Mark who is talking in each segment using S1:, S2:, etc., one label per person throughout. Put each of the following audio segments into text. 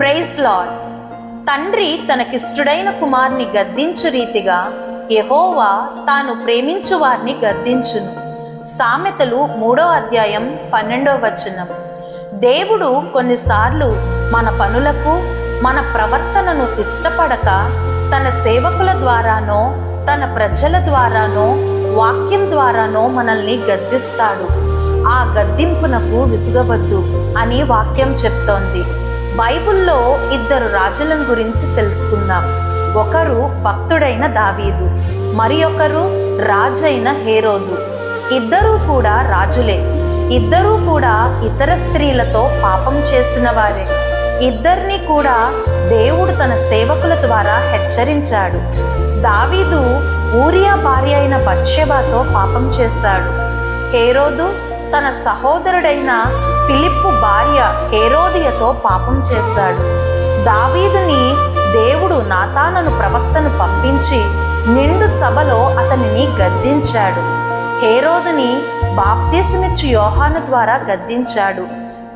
S1: Praise lord తండ్రి తనకిష్టుడైన కుమార్ని గద్దించు రీతిగా యహోవా తాను ప్రేమించు వారిని గద్దించును. సామెతలు మూడో అధ్యాయం పన్నెండో వచనం. దేవుడు కొన్నిసార్లు మన పనులకు మన ప్రవర్తనను ఇష్టపడక తన సేవకుల ద్వారానో తన ప్రజల ద్వారానో వాక్యం ద్వారానో మనల్ని గద్దిస్తాడు. ఆ గద్దింపునకు విసుగవద్దు అని వాక్యం చెప్తోంది. బైబిల్లో ఇద్దరు రాజులను గురించి తెలుసుకుందాం. ఒకరు భక్తుడైన దావీదు మరి ఒకరు రాజైన హేరోదు. ఇద్దరూ కూడా రాజులే. ఇద్దరూ కూడా ఇతర స్త్రీలతో పాపం చేసిన వారే. ఇద్దరిని కూడా దేవుడు తన సేవకుల ద్వారా హెచ్చరించాడు. దావీదు ఊరియా భార్య అయిన బత్షెబాతో పాపం చేశాడు. హేరోదు తన సహోదరుడైన ఫిలిప్పు భార్య హేరోదియతో పాపం చేశాడు. దావీదుని దేవుడు నాతానను ప్రవక్తను పంపించి నిండు సభలో అతనిని గద్దించాడు. హేరోదుని బాప్తీసమిచ్చు యోహాను ద్వారా గద్దించాడు.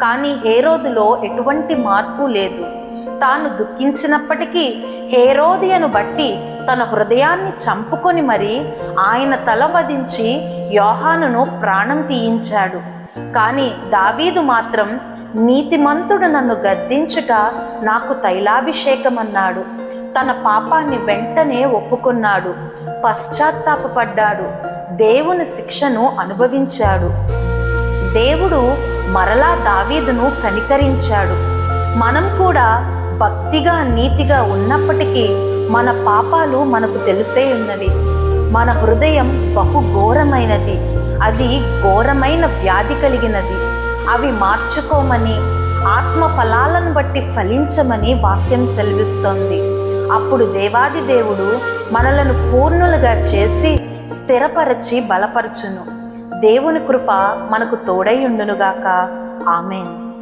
S1: కానీ హేరోదులో ఎటువంటి మార్పు లేదు. తాను దుఃఖించినప్పటికీ హేరోదియను బట్టి తన హృదయాన్ని చంపుకొని మరి ఆయన తల వధించి యోహానును ప్రాణం తీయించాడు. కానీ దావీదు మాత్రం నీతిమంతుడు నన్ను గద్దించుట నాకు తైలాభిషేకమన్నాడు. తన పాపాన్ని వెంటనే ఒప్పుకున్నాడు. పశ్చాత్తాపడ్డాడు దేవుని శిక్షను అనుభవించాడు. దేవుడు మరలా దావీదును కనికరించాడు. మనం కూడా భక్తిగా నీతిగా ఉన్నప్పటికీ మన పాపాలు మనకు తెలిసే ఉన్నవి. మన హృదయం బహు ఘోరమైనది అది ఘోరమైన వ్యాధి కలిగినది. అవి మార్చుకోమని ఆత్మ ఫలాలను బట్టి ఫలించమని వాక్యం సెలవిస్తోంది. అప్పుడు దేవాది దేవుడు మనలను పూర్ణులుగా చేసి స్థిరపరచి బలపరచును. దేవుని కృప మనకు తోడై ఉండునుగాక. ఆమెన్.